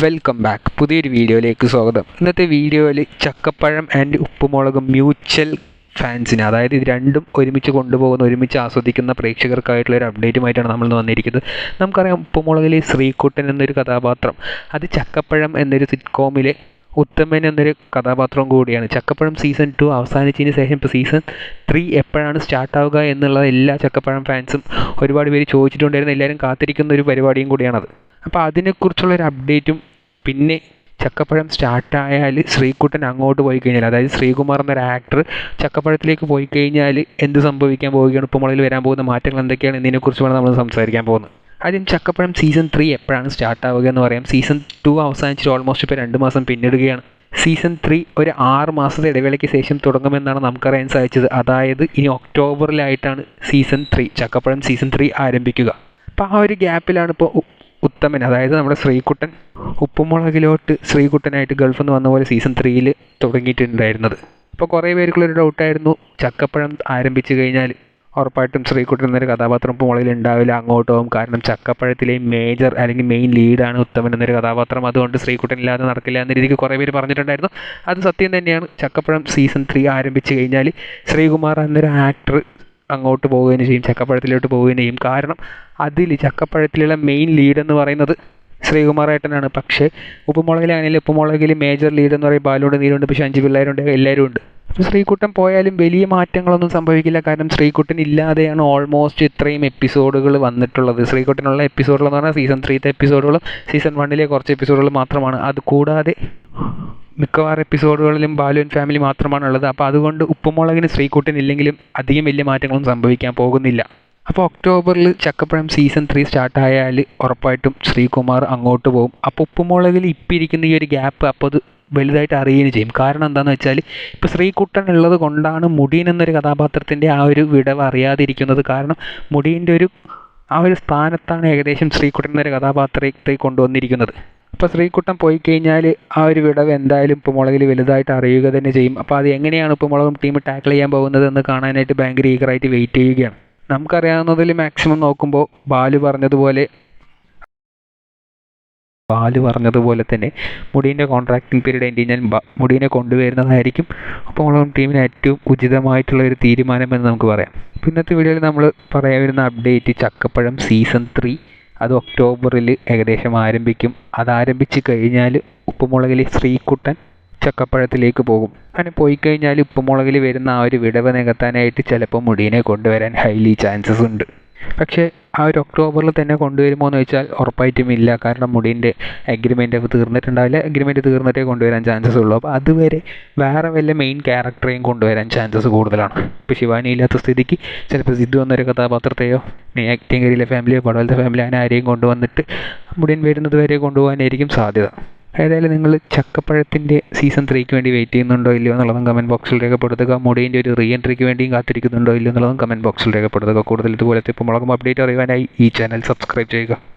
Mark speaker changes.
Speaker 1: Welcome back പുതിയൊരു വീഡിയോയിലേക്ക് സ്വാഗതം. ഇന്നത്തെ വീഡിയോയിൽ ചക്കപ്പഴം ആൻഡ് ഉപ്പുമുളകും മ്യൂച്വൽ ഫാൻസിന് അതായത് ഇത് രണ്ടും ഒരുമിച്ച് കൊണ്ടുപോകുന്ന ഒരുമിച്ച് ആസ്വദിക്കുന്ന പ്രേക്ഷകർക്കായിട്ടുള്ള ഒരു അപ്ഡേറ്റുമായിട്ടാണ് നമ്മൾ വന്നിരിക്കുന്നത്. നമുക്കറിയാം ഉപ്പുമുളകിലെ ശ്രീകുട്ടൻ എന്നൊരു കഥാപാത്രം അത് ചക്കപ്പഴം എന്നൊരു സിറ്റ്കോമിലെ ഉത്തമൻ എന്നൊരു കഥാപാത്രം കൂടിയാണ്. ചക്കപ്പഴം സീസൺ ടു അവസാനിച്ചതിന് ശേഷം ഇപ്പോൾ സീസൺ ത്രീ എപ്പോഴാണ് സ്റ്റാർട്ടാവുക എന്നുള്ളത് എല്ലാ ചക്കപ്പഴം ഫാൻസും ഒരുപാട് പേര് ചോദിച്ചിട്ടുണ്ടായിരുന്നു. എല്ലാവരും കാത്തിരിക്കുന്ന ഒരു പരിപാടിയും കൂടിയാണത്. അപ്പോൾ അതിനെക്കുറിച്ചുള്ള ഒരു അപ്ഡേറ്റും പിന്നെ ചക്കപ്പഴം സ്റ്റാർട്ടായാൽ ശ്രീകുട്ടൻ അങ്ങോട്ട് പോയി കഴിഞ്ഞാൽ അതായത് ശ്രീകുമാർ എന്നൊരു ആക്ടർ ചക്കപ്പഴത്തിലേക്ക് പോയി കഴിഞ്ഞാൽ എന്ത് സംഭവിക്കാൻ പോവുകയാണ്? ഉപ്പുമുളയിൽ വരാൻ പോകുന്ന മാറ്റങ്ങൾ എന്തൊക്കെയാണ്? എന്നതിനെക്കുറിച്ചുമാണ് നമ്മൾ സംസാരിക്കാൻ പോകുന്നത്. ആദ്യം ചക്കപ്പഴം സീസൺ ത്രീ എപ്പോഴാണ് സ്റ്റാർട്ടാവുക എന്ന് പറയാം. സീസൺ ടു അവസാനിച്ചിട്ട് ഓൾമോസ്റ്റ് ഇപ്പോൾ രണ്ട് മാസം പിന്നിടുകയാണ്. സീസൺ ത്രീ ഒരു ആറ് മാസത്തെ ഇടവേളയ്ക്ക് ശേഷം തുടങ്ങുമെന്നാണ് നമുക്കറിയാൻ സാധിച്ചത്. അതായത് ഇനി ഒക്ടോബറിലായിട്ടാണ് season three Chakkappazham season three ആരംഭിക്കുക. അപ്പോൾ ആ ഒരു ഗ്യാപ്പിലാണ് ഇപ്പോൾ ഉത്തമൻ അതായത് നമ്മുടെ ശ്രീകുട്ടൻ ഉപ്പുമുളകിലോട്ട് ശ്രീകുട്ടനായിട്ട് ഗൾഫിൽ നിന്ന് വന്ന പോലെ സീസൺ ത്രീയിൽ തുടങ്ങിയിട്ടുണ്ടായിരുന്നത്. അപ്പോൾ കുറേ പേർക്കുള്ളൊരു ഡൗട്ടായിരുന്നു ചക്കപ്പഴം ആരംഭിച്ചു കഴിഞ്ഞാൽ ഉറപ്പായിട്ടും ശ്രീകുട്ടൻ എന്നൊരു കഥാപാത്രം ഉപ്പുമുളകിൽ ഉണ്ടാവില്ല അങ്ങോട്ടും? കാരണം ചക്കപ്പഴത്തിലെ മേജർ അല്ലെങ്കിൽ മെയിൻ ലീഡാണ് ഉത്തമൻ എന്നൊരു കഥാപാത്രം. അതുകൊണ്ട് ശ്രീകുട്ടൻ ഇല്ലാതെ നടക്കില്ല എന്ന രീതിക്ക് കുറേ പേര് പറഞ്ഞിട്ടുണ്ടായിരുന്നു. അത് സത്യം തന്നെയാണ്. ചക്കപ്പഴം സീസൺ ത്രീ ആരംഭിച്ചു കഴിഞ്ഞാൽ ശ്രീകുമാർ എന്നൊരു ആക്ടർ അങ്ങോട്ട് പോവുകയും ചെയ്യും ചക്കപ്പഴത്തിലോട്ട് പോവുകയും ചെയ്യും. കാരണം അതിൽ ചക്കപ്പഴത്തിലുള്ള മെയിൻ ലീഡ് എന്ന് പറയുന്നത് ശ്രീകുമാറേട്ടനാണ് പക്ഷേ ഉപ്പുമുളകിലാണെങ്കിൽ ഉപ്പുമുളകിൽ മേജർ ലീഡ് എന്ന് പറയും ബാലുണ്ട് നീലുണ്ട് പക്ഷേ അഞ്ച് പിള്ളേരുണ്ട് എല്ലാവരും ഉണ്ട്. അപ്പോൾ ശ്രീകുട്ടൻ പോയാലും വലിയ മാറ്റങ്ങളൊന്നും സംഭവിക്കില്ല. കാരണം ശ്രീകുട്ടൻ ഇല്ലാതെയാണ് ഓൾമോസ്റ്റ് ഇത്രയും എപ്പിസോഡുകൾ വന്നിട്ടുള്ളത്. ശ്രീകുട്ടനുള്ള എപ്പിസോഡുകൾ എന്ന് പറഞ്ഞാൽ സീസൺ ത്രീത്തെ എപ്പിസോഡുകളും സീസൺ വണ്ണിലെ കുറച്ച് എപ്പിസോഡുകൾ മാത്രമാണ്. അത് കൂടാതെ മിക്കവാറും എപ്പിസോഡുകളിലും ബാലു ആൻഡ് ഫാമിലി മാത്രമാണ് ഉള്ളത് അപ്പോൾ അതുകൊണ്ട് ഉപ്പുമുളകിന് ശ്രീകുട്ടൻ ഇല്ലെങ്കിലും അധികം വലിയ മാറ്റങ്ങളൊന്നും സംഭവിക്കാൻ പോകുന്നില്ല. അപ്പോൾ ഒക്ടോബറിൽ ചക്കപ്പഴം സീസൺ ത്രീ സ്റ്റാർട്ടായാൽ ഉറപ്പായിട്ടും ശ്രീകുമാർ അങ്ങോട്ട് പോകും. അപ്പോൾ ഉപ്പുമുളകിൽ ഇപ്പം ഇരിക്കുന്ന ഈ ഒരു ഗ്യാപ്പ് അപ്പോൾ അത് വലുതായിട്ട് അറിയുകയും ചെയ്യും. കാരണം എന്താണെന്ന് വെച്ചാൽ ഇപ്പോൾ ശ്രീകുട്ടൻ ഉള്ളത് കൊണ്ടാണ് മുടീൻ എന്നൊരു കഥാപാത്രത്തിന്റെ ആ ഒരു വിടവ് അറിയാതിരിക്കുന്നത്. കാരണം മുടീന്റെ ഒരു ആ ഒരു സ്ഥാനത്താണ് ഏകദേശം ശ്രീകുട്ടൻ എന്നൊരു കഥാപാത്രത്തെ കൊണ്ടുവന്നിരിക്കുന്നത്. അപ്പോൾ ശ്രീകുട്ടൻ പോയി കഴിഞ്ഞാൽ ആ ഒരു വിടവ് എന്തായാലും ഉപ്പുമുളകിൽ മുളകിൽ വലുതായിട്ട് അറിയുക തന്നെ ചെയ്യും. അപ്പോൾ അത് എങ്ങനെയാണ് ഉപ്പുമുളകും മുളകും ടീം ടാക്കിൾ ചെയ്യാൻ പോകുന്നത് എന്ന് കാണാനായിട്ട് ഭയങ്കര ഈഗറായിട്ട് വെയിറ്റ് ചെയ്യുകയാണ്. നമുക്കറിയാവുന്നതിൽ മാക്സിമം നോക്കുമ്പോൾ ബാലു പറഞ്ഞതുപോലെ ബാലു പറഞ്ഞതുപോലെ തന്നെ മുടീന്റെ കോൺട്രാക്റ്റിംഗ് പീരീഡ് എന്റെ ഞാൻ മുടീനെ കൊണ്ടുവരുന്നതായിരിക്കും. അപ്പോൾ മുളകും ടീമിന് ഏറ്റവും ഉചിതമായിട്ടുള്ള ഒരു തീരുമാനമെന്ന് നമുക്ക് പറയാം. ഇന്നത്തെ വീഡിയോയിൽ നമ്മൾ പറയാൻ വരുന്ന അപ്ഡേറ്റ് ചക്കപ്പഴം സീസൺ ത്രീ അത് ഒക്ടോബറിൽ ഏകദേശം ആരംഭിക്കും. അത് ആരംഭിച്ചു കഴിഞ്ഞാൽ ഉപ്പുമുളകിൽ ശ്രീകുട്ടൻ ചക്കപ്പഴത്തിലേക്ക് പോകും. അങ്ങനെ പോയി കഴിഞ്ഞാൽ ഉപ്പുമുളകിൽ വരുന്ന ആ ഒരു വിടവ് നികത്താനായിട്ട് ചിലപ്പോൾ മുടീനെ കൊണ്ടുവരാൻ ഹൈലി ചാൻസസ് ഉണ്ട്. പക്ഷേ ആ ഒരു ഒക്ടോബറിൽ തന്നെ കൊണ്ടുവരുമോ എന്ന് വെച്ചാൽ ഉറപ്പായിട്ടും ഇല്ല. കാരണം മുടീന്റെ അഗ്രിമെന്റ് ഒക്കെ തീർന്നിട്ടുണ്ടാവില്ല. അഗ്രിമെന്റ് തീർന്നിട്ടേ കൊണ്ടുവരാൻ ചാൻസസ് ഉള്ളൂ. അപ്പോൾ അതുവരെ വേറെ വല്ല മെയിൻ ക്യാരക്ടറെയും കൊണ്ടുവരാൻ ചാൻസസ് കൂടുതലാണ്. ഇപ്പോൾ ശിവാനി ഇല്ലാത്ത സ്ഥിതിക്ക് ചിലപ്പോൾ സിദ്ധു എന്നൊരു കഥാപാത്രത്തെയോ ആക്ടിങ്കരിയിലെ ഫാമിലിയോ പടവലത്തെ ഫാമിലി അങ്ങനെ ആരെയും കൊണ്ടുവന്നിട്ട് മുടിയൻ വരുന്നത് വരെ കൊണ്ടുപോകാനായിരിക്കും സാധ്യത. ഏതായാലും നിങ്ങൾ ചക്കപ്പഴത്തിന്റെ സീസൺ ത്രീക്ക് വേണ്ടി വെയിറ്റ് ചെയ്യുന്നുണ്ടോ ഇല്ലയോ എന്നുള്ളതും കമന്റ് ബോക്സിൽ രേഖപ്പെടുത്തുക. മുടീന്റെ ഒരു റീ എൻട്രിക്ക് വേണ്ടിയും കാത്തിരിക്കുന്നുണ്ടോ ഇല്ലയോ എന്നുള്ളതും കമന്റ് ബോക്സിൽ രേഖപ്പെടുത്തുക. കൂടുതൽ ഇതുപോലത്തെ ഇപ്പോൾ മുളകും അപ്ഡേറ്റ് അറിയുവാനായി ഈ ചാനൽ സബ്സ്ക്രൈബ് ചെയ്യുക.